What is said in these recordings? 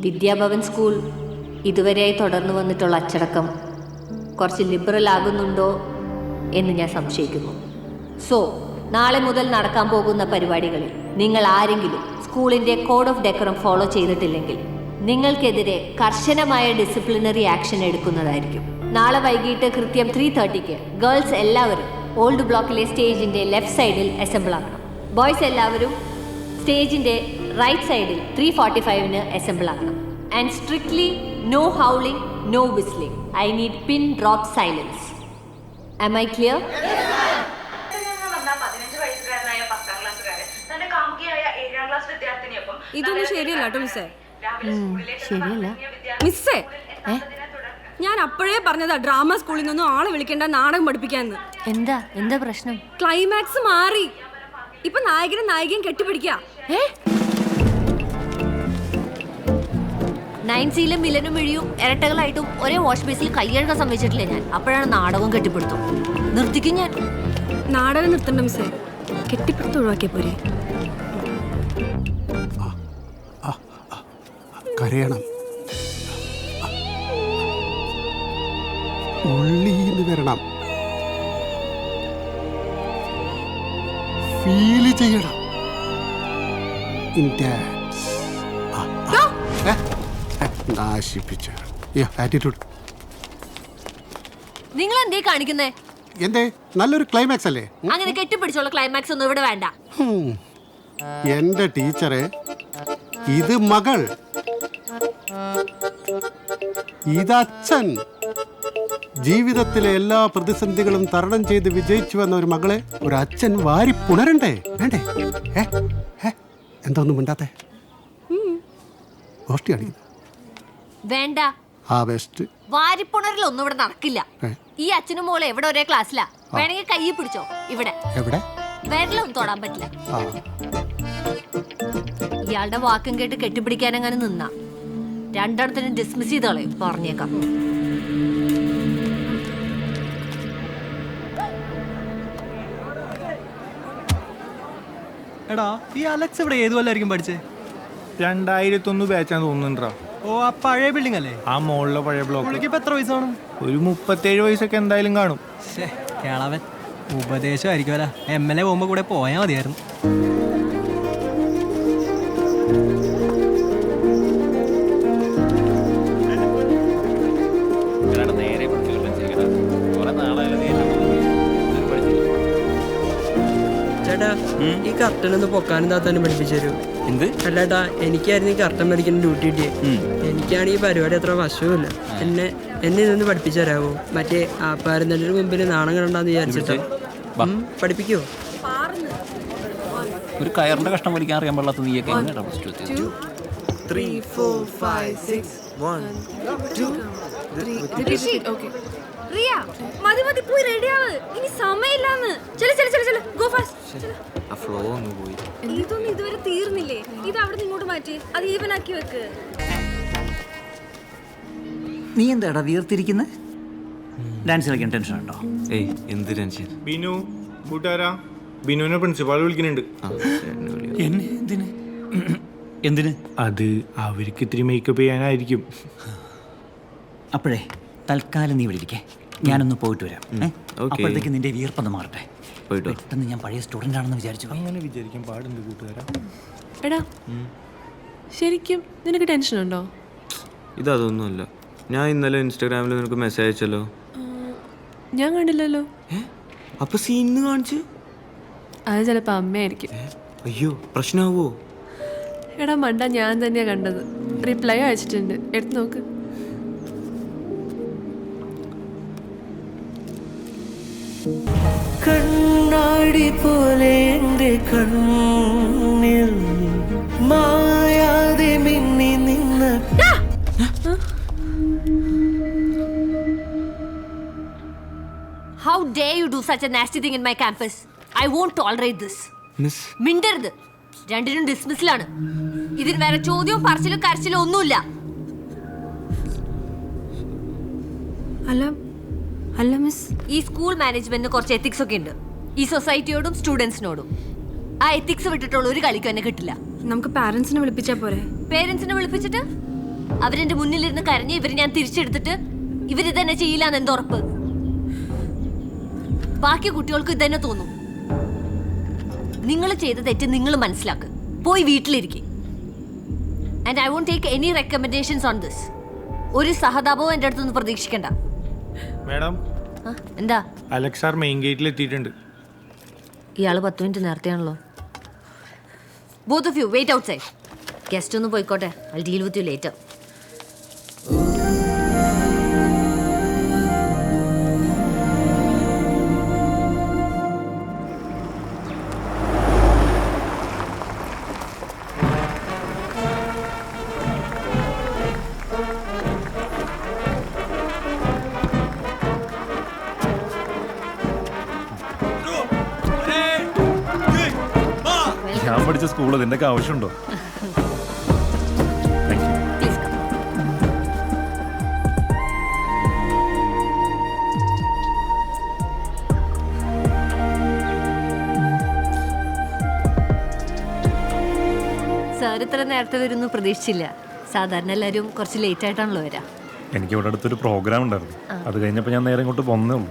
Vidyabhavan school ഇതുവരെയായി തുടർന്നു വന്നിട്ടുള്ള അച്ചടക്കം കുറച്ച് ലിബറൽ ആകുന്നുണ്ടോ എന്ന് ഞാൻ സംശയിക്കുന്നു. സോ നാളെ മുതൽ നടക്കാൻ പോകുന്ന പരിപാടികളിൽ നിങ്ങൾ ആരെങ്കിലും സ്കൂളിന്റെ കോഡ് ഓഫ് ഡെക്കറം ഫോളോ ചെയ്തിട്ടില്ലെങ്കിൽ നിങ്ങൾക്കെതിരെ കർശനമായ ഡിസിപ്ലിനറി ആക്ഷൻ എടുക്കുന്നതായിരിക്കും. നാളെ വൈകിട്ട് കൃത്യം ത്രീ തേർട്ടിക്ക് ഗേൾസ് എല്ലാവരും ഓൾഡ് ബ്ലോക്കിലെ സ്റ്റേജിന്റെ ലെഫ്റ്റ് സൈഡിൽ അസംബിൾ ആക്കണം. ബോയ്സ് എല്ലാവരും സ്റ്റേജിന്റെ റൈറ്റ് സൈഡിൽ ത്രീ ഫോർട്ടി ഫൈവിന് അസംബിൾ ആക്കണം and strictly no howling no whistling I need pin drop silence am I clear ഇതൊന്നും ശരിയല്ല കേട്ടോ മിസ്സേ. ശരിയല്ല. മിസ്സേ ഞാൻ അപ്പോഴേ പറഞ്ഞതാ ഡ്രാമ സ്കൂളിൽ നിന്നും ആളെ വിളിക്കേണ്ട നാടകം പഠിപ്പിക്കാന്ന്. എന്താ? എന്താ പ്രശ്നം? ക്ലൈമാക്സ് മാറി. ഇപ്പൊ നായകനും നായികയും കെട്ടിപ്പിടിക്കുക ഏ? നയൻസിയിലും വില്ലനും മിഴിയും ഇരട്ടകളായിട്ടും ഒരേ വാഷ് ബേസിൽ കൈയഴുകാൻ സമ്മതിച്ചിട്ടില്ല ഞാൻ. അപ്പോഴാണ് നാടകം കെട്ടിപ്പിടുത്തും. നിർത്തിക്കും ഞാൻ. നാടകം നിർത്തണ്ട മിസ്സേ. കെട്ടിപ്പിടുത്ത് ഒഴിവാക്കിയ പോരെ. കരയണം. ഉള്ളീന്ന് വരണം. ഫീൽ ചെയ്യണം. Intense. ആ, ആ. നാശിപ്പിച്ച ആറ്റിറ്റ്യൂഡ് നിങ്ങൾ എന്തേ കാണിക്കുന്നേ? എന്തേ? നല്ലൊരു ക്ലൈമാക്സ് അല്ലേ? അങ്ങനെ കെട്ടിപ്പിടിച്ചുള്ള ക്ലൈമാക്സ് ഒന്നും ഇവിടെ വേണ്ട. എന്റെ ടീച്ചറെ ഇത് മകൾ. ഇതച്ഛൻ ജീവിതത്തിലെ എല്ലാ പ്രതിസന്ധികളും തരണം ചെയ്ത് വിജയിച്ചു വന്ന ഒരു മകളെ ഒരു അച്ഛൻ വാരി പുണരണ്ടേ? വേണ്ടേ? എന്തോന്നും മിണ്ടാത്തേ? ഗോഷ്ടിയാണ് ഗോഷ്ടി കാണിക്കുന്നു വേണ്ട. ആ ബെസ്റ്റ് വാരിപ്പുണരിലൊന്നും ഇവിടെ നടക്കില്ല. ഈ അച്ഛനും മോളെ എവിടെ ഒരേ ക്ലാസ്സിലാ? വേണമെങ്കിൽ കയ്യിൽ പിടിച്ചോ? ഇവിടെ. എവിടെ? വിരലൊന്നും തൊടാൻ പറ്റില്ല. ആ. ഇയാളുടെ വാക്കും കേട്ട് കെട്ടിപ്പിടിക്കാൻ അങ്ങനെ നിന്ന. രണ്ടെണ്ണത്തിനും ഡിസ്മിസ് ചെയ്ത് കളയും പറഞ്ഞേക്കാം. എടാ ഈ അലക്സ് ഇവിടെ ഏത് കൊല്ലായിരിക്കും പഠിച്ചേ? രണ്ടായിരത്തി ഒന്ന് ബാച്ചാന്ന് തോന്നുന്നുണ്ടാ ഓ ആ പഴയ ബിൽഡിംഗ് അല്ലേ? ആ മുകളിലെ പഴയ ബ്ലോക്ക് ഇപ്പൊ എത്ര വയസ്സാണ്? ഒരു മുപ്പത്തേഴ് വയസ്സൊക്കെ എന്തായാലും കാണും. കേളവൻ. ഉപദേശമായിരിക്കുമല്ല എം എൽ എ പോകുമ്പോ കൂടെ പോയാ മതിയായിരുന്നു. ചേട്ടാ ഈ കർട്ടൻ ഒന്ന് പൊക്കാനും താത്താനും പഠിപ്പിച്ചു തരൂ. എന്ത്? അല്ലാട്ടാ എനിക്കായിരുന്നു ഈ കർട്ടൻ മേടിക്കുന്ന ഡ്യൂട്ടി കിട്ടിയത് എനിക്കാണ് ഈ പരിപാടി അത്ര വശവുമില്ല. എന്നെ എന്നെ ഇതൊന്ന് പഠിപ്പിച്ചു തരാമോ മറ്റേ ആ ആപ്പാരന്തന്റെ മുമ്പിൽ നാണം കണ്ടാന്ന് വിചാരിച്ചിട്ടോ. പഠിപ്പിക്കുവോ ഒരു കയറിന്റെ കഷ്ടം വലിക്കാൻ അറിയാൻ പാടില്ലാത്ത നീയൊക്കെ എങ്ങനെയാ പ്ലസ് ടു എത്തിയത് റിയ മതി മതി പോയി റെഡിയാവ് ഇനി സമയമില്ലാന്ന്. ചെല ചെല ചെല ചെല. ഗോ ഫാസ്റ്റ് ആ ഫ്ലോ ഒന്ന് പോയി. ഇതൊന്നും ഇതുവരെ തീർന്നില്ലേ? ഇത് അവിടെ നിന്ന് ഇങ്ങോട്ട് മാറ്റി. അത് ഈവൻ ആക്കി വെക്ക്. നീ എന്താടാ വീർത്തിരിക്കുന്നത് ഡാൻസ് കളിക്കാൻ ടെൻഷൻ ഉണ്ടോ? ഏയ് എന്ത് ടെൻഷൻ ബിനു കൂട്ടുകാരാ? ബിനുവിനെ പ്രിൻസിപ്പാൾ വിളിക്കുന്നുണ്ട്. എന്നെ എന്തിന്? എന്തിന്? അത് അവർക്ക് ഇത്തിരി മേക്കപ്പ് ചെയ്യാനായിരിക്കും. അപ്പോഴേ തൽക്കാലം നീ ഇവിടെ ഇരിക്കേ. ഞാനൊന്ന് പോയിട്ട് വരാം. അപ്പോഴത്തേക്ക് നിന്റെ വീർപ്പൊന്ന് മാറട്ടെ. പെട്ടെന്ന് ഞാൻ പഴയ സ്റ്റുഡന്റ് ആണെന്ന് വിചാരിച്ചു. അങ്ങനെ വിചാരിക്കാൻ പാടുണ്ട് കൂട്ടുകാരാ. എടാ ശരിക്കും നിനക്ക് ടെൻഷൻ ഉണ്ടോ? ഇതൊന്നുമല്ല ഞാൻ ഇന്നലെ ഇൻസ്റ്റാഗ്രാമിൽ നിനക്ക് മെസ്സേജ് അയച്ചല്ലോ. ഞാൻ കണ്ടില്ലല്ലോ. അപ്പൊ സീന്ന് കാണിച്ചു? അത് ചിലപ്പോ അമ്മയായിരിക്കും. അയ്യോ പ്രശ്നമാവോ എടാ മണ്ട ഞാൻ തന്നെയാ കണ്ടത്. റിപ്ലൈ അയച്ചിട്ടുണ്ട്. എടുത്തു നോക്ക്. കണ്ണാടി പോലെ എന്റെ കണ്ണിൽ മായാതെ മിന്നി നിന്ന how dare you do such a nasty thing in my campus I won't tolerate this miss മിണ്ടരുത്. രണ്ടിനും ഡിസ്മിസിലാണ് ഇതിന് വേറെ ചോദ്യവും പറച്ചിലും കരച്ചിലും ഒന്നുമില്ല. അല്ല അല്ല മിസ് ഈ സ്കൂൾ മാനേജ്മെന്റിന് കുറച്ച് എത്തിക്സ് ഒക്കെ ഉണ്ട്. ഈ സൊസൈറ്റിയോടും സ്റ്റുഡൻസിനോടും ആ എത്തിക്സ് വിട്ടിട്ടുള്ള ഒരു കളിക്കും എന്നെ കിട്ടില്ല. നമുക്ക് പാരന്റ്സിനെ വിളിപ്പിച്ചാ പോരെ? പേരൻസിനെ വിളിപ്പിച്ചിട്ട്? അവരെന്റെ മുന്നിലിരുന്ന് കരഞ്ഞ് ഇവർ ഞാൻ തിരിച്ചെടുത്തിട്ട് ഇവർ തന്നെ ചെയ്യില്ലാന്ന് എന്തുറപ്പ് ബാക്കി കുട്ടികൾക്ക് ഇതന്നെ തോന്നും. നിങ്ങൾ ചെയ്ത തെറ്റ് നിങ്ങൾ മനസ്സിലാക്ക്. പോയി വീട്ടിലിരിക്കെ. And I won't take any recommendations on this ഒരു സഹതാപവും എന്റെ അടുത്തൊന്നും പ്രതീക്ഷിക്കണ്ട. മാഡം എന്താ? അലക്സ് സാർ മെയിൻ ഗേറ്റിൽ എത്തിയിട്ടുണ്ട്. ഇയാൾ പത്ത് minute നേരത്തെയാണല്ലോ. Both of you wait outside guest ഒന്ന് പോയിക്കോട്ടെ. I deal with you later പഠിച്ച സ്കൂൾ ഇതിന്റെയൊക്കെ ആവശ്യമുണ്ടോ? സാർ ഇത്ര നേരത്തെ വരുന്നു പ്രതീക്ഷിച്ചില്ല. സാധാരണ എല്ലാവരും കുറച്ച് ലേറ്റ് ആയിട്ടാണല്ലോ വരാ. എനിക്ക് ഇവിടെ അടുത്തൊരു പ്രോഗ്രാം ഉണ്ടായിരുന്നു. അത് കഴിഞ്ഞപ്പോൾ ഞാൻ നേരെ ഇങ്ങോട്ട് വന്നേ ഉള്ളൂ.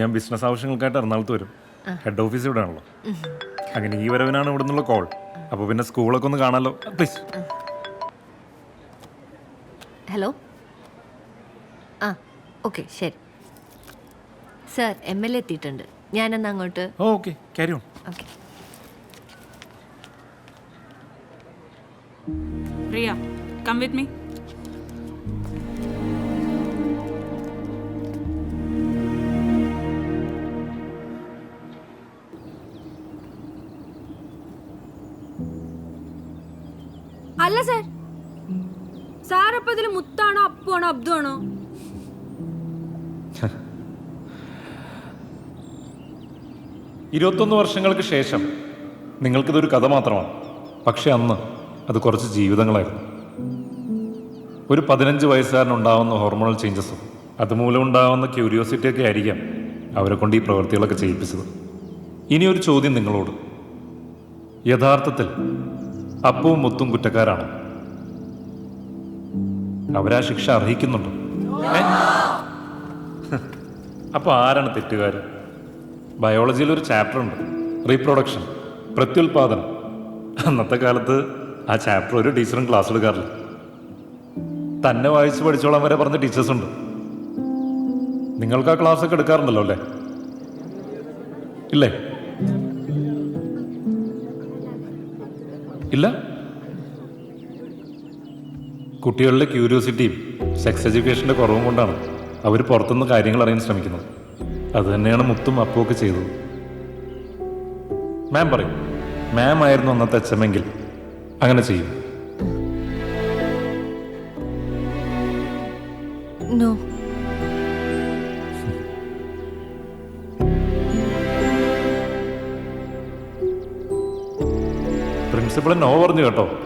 ഞാൻ ബിസിനസ് ആവശ്യങ്ങൾക്കായിട്ട് എറണാകുളത്ത് വരും. ഹെഡ് ഓഫീസ് ഇവിടെ ആണല്ലോ അങ്ങനെ ഈ വരവിനാണ് ഇവിടെ നിന്നുള്ള കോൾ അപ്പോൾ പിന്നെ സ്കൂളൊക്കെ ഒന്ന് കാണാമല്ലോ പ്ലീസ് ഹലോ ആ ഓക്കെ ശരി. സാർ എം എൽ എ എത്തിയിട്ടുണ്ട്. ഞാനെന്നാ അങ്ങോട്ട് okay carry on okay Priya come with me ഇതിൽ മുത്താണോ അപ്പുവാണോ അബ്ദു ഇരുപത്തൊന്ന് വർഷങ്ങൾക്ക് ശേഷം നിങ്ങൾക്കിതൊരു കഥ മാത്രമാണ്. പക്ഷെ അന്ന് അത് കുറച്ച് ജീവിതങ്ങളായിരുന്നു. ഒരു പതിനഞ്ച് വയസ്സുകാരനുണ്ടാവുന്ന ഹോർമോണൽ ചേഞ്ചസും അതുമൂലം ഉണ്ടാവുന്ന ക്യൂരിയോസിറ്റി ഒക്കെ ആയിരിക്കാം അവരെ കൊണ്ട് ഈ പ്രവൃത്തികളൊക്കെ ചെയ്യിപ്പിച്ചത്. ഇനിയൊരു ചോദ്യം നിങ്ങളോട്. യഥാർത്ഥത്തിൽ അപ്പവും മുത്തും കുറ്റക്കാരാണ്? അവരാ ശിക്ഷ അർഹിക്കുന്നുണ്ടോ. അപ്പോൾ അപ്പൊ ആരാണ് തെറ്റുകാരൻ ബയോളജിയിൽ ഒരു ചാപ്റ്റർ ഉണ്ട് റീപ്രൊഡക്ഷൻ പ്രത്യുൽപാദനം. അന്നത്തെ കാലത്ത് ആ ചാപ്റ്റർ ഒരു ടീച്ചറും ക്ലാസ് എടുക്കാറില്ല തന്നെ വായിച്ച് പഠിച്ചോളാൻ വരെ പറഞ്ഞ ടീച്ചേഴ്സ് ഉണ്ട് നിങ്ങൾക്ക് ആ ക്ലാസ് ഒക്കെ എടുക്കാറുണ്ടല്ലോ അല്ലേ? ഇല്ലേ? ഇല്ല? കുട്ടികളുടെ ക്യൂരിയോസിറ്റിയും സെക്സ് എഡ്യൂക്കേഷന്റെ കുറവും കൊണ്ടാണ് അവർ പുറത്തുനിന്ന് കാര്യങ്ങൾ അറിയാൻ ശ്രമിക്കുന്നത്. അത് തന്നെയാണ് മുത്തും അപ്പുമൊക്കെ ചെയ്തത്. മാം പറയും മാം ആയിരുന്നു അന്നത്തെ അച്ഛമെങ്കിൽ അങ്ങനെ ചെയ്യും. നോ. പ്രിൻസിപ്പൾ നോ പറഞ്ഞു കേട്ടോ.